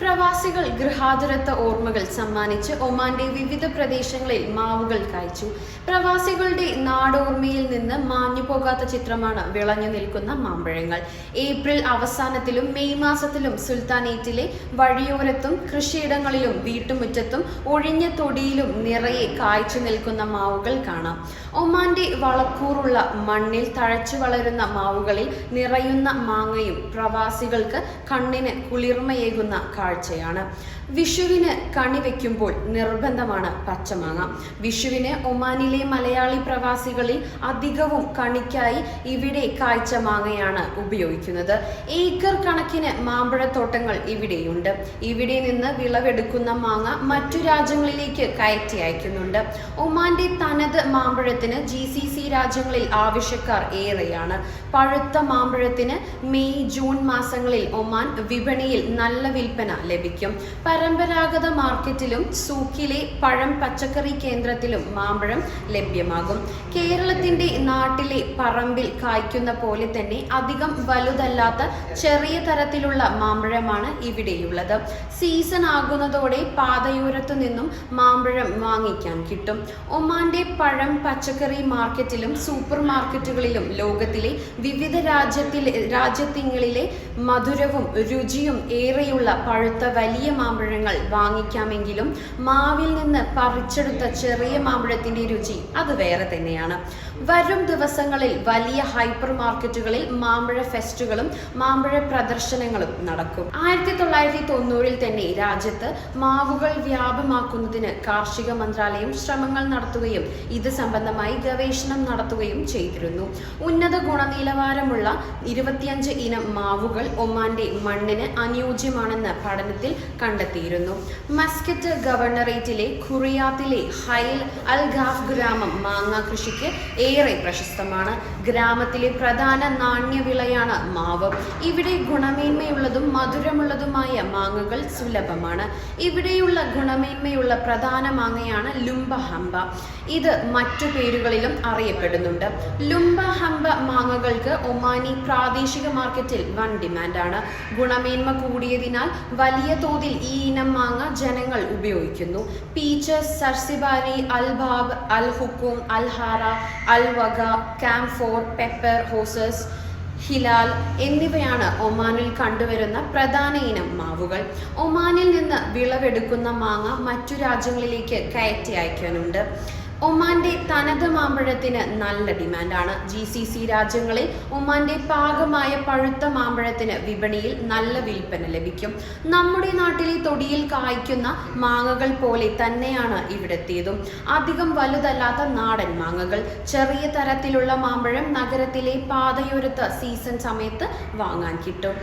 പ്രവാസികൾ ഗൃഹാതുരത്വ ഓർമ്മകൾ സമ്മാനിച്ച് ഒമാന്റെ വിവിധ പ്രദേശങ്ങളിൽ മാവുകൾ കായ്ച്ചു. പ്രവാസികളുടെ നാടോർമ്മയിൽ നിന്ന് മാഞ്ഞു പോകാത്ത ചിത്രമാണ് വിളഞ്ഞു നിൽക്കുന്ന മാമ്പഴങ്ങൾ. ഏപ്രിൽ അവസാനത്തിലും മെയ് മാസത്തിലും സുൽത്താനേറ്റിലെ വഴിയോരത്തും കൃഷിയിടങ്ങളിലും വീട്ടുമുറ്റത്തും ഒഴിഞ്ഞ തൊടിയിലും നിറയെ കായ്ച്ചു നിൽക്കുന്ന മാവുകൾ കാണാം. ഒമാന്റെ വളക്കൂറുള്ള മണ്ണിൽ തഴച്ചു വളരുന്ന മാവുകളിൽ നിറയുന്ന മാങ്ങയും പ്രവാസികൾക്ക് കണ്ണിന് കുളിർമയേകുന്ന കാഴ്ചയാണ് വിഷുവിന് കണി വയ്ക്കുമ്പോൾ നിർബന്ധമാണ് പച്ചമാങ്ങ. വിഷുവിന് ഒമാനിലെ മലയാളി പ്രവാസികളിൽ അധികവും കണിക്കായി ഇവിടെ കാഴ്ച മാങ്ങയാണ് ഉപയോഗിക്കുന്നത്. ഏക്കർ കണക്കിന് മാമ്പഴത്തോട്ടങ്ങൾ ഇവിടെയുണ്ട്. ഇവിടെ നിന്ന് വിളവെടുക്കുന്ന മാങ്ങ മറ്റു രാജ്യങ്ങളിലേക്ക് കയറ്റി അയക്കുന്നുണ്ട്. ഒമാന്റെ തനത് മാമ്പഴത്തിന് ജി സി സി രാജ്യങ്ങളിൽ ആവശ്യക്കാർ ഏറെയാണ്. പഴുത്ത മാമ്പഴത്തിന് മെയ് ജൂൺ മാസങ്ങളിൽ ഒമാൻ വിപണിയിൽ നല്ല വിൽപ്പന ലഭിക്കും. പരമ്പരാഗത മാർക്കറ്റിലും സൂക്കിലെ പഴം പച്ചക്കറി കേന്ദ്രത്തിലും മാമ്പഴം ലഭ്യമാകും. കേരളത്തിന്റെ നാട്ടിലെ പറമ്പിൽ കായ്ക്കുന്ന പോലെ തന്നെ അധികം വലുതല്ലാത്ത ചെറിയ തരത്തിലുള്ള മാമ്പഴമാണ് ഇവിടെയുള്ളത്. സീസൺ ആകുന്നതോടെ പാതയോരത്തു നിന്നും മാമ്പഴം വാങ്ങിക്കാൻ കിട്ടും. ഒമാന്റെ പഴം പച്ചക്കറി മാർക്കറ്റിലും സൂപ്പർ മാർക്കറ്റുകളിലും ലോകത്തിലെ വിവിധ രാജ്യത്തിലെ രാജ്യത്തിങ്ങളിലെ മധുരവും രുചിയും ഏറെയുള്ള പഴുത്ത വലിയ മാമ്പഴങ്ങൾ വാങ്ങിക്കാമെങ്കിലും മാവിൽ നിന്ന് പറിച്ചെടുത്ത ചെറിയ മാമ്പഴത്തിന്റെ രുചി അത് വേറെ തന്നെയാണ്. വരും ദിവസങ്ങളിൽ വലിയ ഹൈപ്പർ മാർക്കറ്റുകളിൽ മാമ്പഴ ഫെസ്റ്റുകളും മാമ്പഴ പ്രദർശനങ്ങളും നടക്കും. ആയിരത്തി തൊള്ളായിരത്തി തൊണ്ണൂറിൽ തന്നെ രാജ്യത്ത് മാവുകൾ വ്യാപമാക്കുന്നതിന് കാർഷിക മന്ത്രാലയം ശ്രമങ്ങൾ നടത്തുകയും ഇത് സംബന്ധമായി ഗവേഷണം നടത്തുകയും ചെയ്തിരുന്നു. ഉന്നത ഗുണനിലവാരമുള്ള ഇരുപത്തിയഞ്ച് ഇനം മാവുകൾ ഒമാന്റെ മണ്ണിന് അനുയോജ്യമാണെന്ന് പഠനത്തിൽ കണ്ടെത്തിയിരുന്നു. മസ്കറ്റ് ഗവർണറേറ്റിലെ ഖുറിയാത്തിലെ ഹൈൽ അൽ ഗാഫ് ഗ്രാമം മാങ്ങ കൃഷിക്ക് ഏറെ പ്രശസ്തമാണ്. ഗ്രാമത്തിലെ പ്രധാന നാണ്യവിളയാണ് മാവ്. ഇവിടെ ഗുണമേന്മയുള്ളതും മധുരമുള്ളതുമായ മാങ്ങകൾ സുലഭമാണ്. ഇവിടെയുള്ള ഗുണമേന്മയുള്ള പ്രധാന മാങ്ങയാണ് ലുംബ ഹംബ ഇത് മറ്റു പേരുകളിലും അറിയപ്പെടുന്നുണ്ട്. ലുംബ ഹംബ മാങ്ങകൾക്ക് ഒമാനി പ്രാദേശിക മാർക്കറ്റിൽ വൻ ഡിമാൻഡാണ്. ഗുണമേന്മ കൂടിയതിനാൽ വലിയ തോതിൽ ഈ ഇനം മാങ്ങ ജനങ്ങൾ ഉപയോഗിക്കുന്നു. പീച്ചസ് സർസിബാരി അൽബാബ് അൽ ഹുക്കും അൽ ഹാറ അൽ വഗ കാംഫോർ പെപ്പർ ഹോസസ് ഹിലാൽ എന്നിവയാണ് ഒമാനിൽ കണ്ടുവരുന്ന പ്രധാന ഇനം മാവുകൾ. ഒമാനിൽ നിന്ന് വിളവെടുക്കുന്ന മാങ്ങ മറ്റു രാജ്യങ്ങളിലേക്ക് കയറ്റി അയക്കാനുണ്ട്. ഒമാന്റെ തനത് മാമ്പഴത്തിന് നല്ല ഡിമാൻഡാണ്. ജി സി സി രാജ്യങ്ങളിൽ ഒമാന്റെ പാകമായ പഴുത്ത മാമ്പഴത്തിന് വിപണിയിൽ നല്ല വിൽപ്പന ലഭിക്കും. നമ്മുടെ നാട്ടിലെ തൊടിയിൽ കായ്ക്കുന്ന മാങ്ങകൾ പോലെ തന്നെയാണ് ഇവിടെത്തിയതും അധികം വലുതല്ലാത്ത നാടൻ മാങ്ങകൾ. ചെറിയ തരത്തിലുള്ള മാമ്പഴം നഗരത്തിലെ പാതയോരത്ത് സീസൺ സമയത്ത് വാങ്ങാൻ കിട്ടും.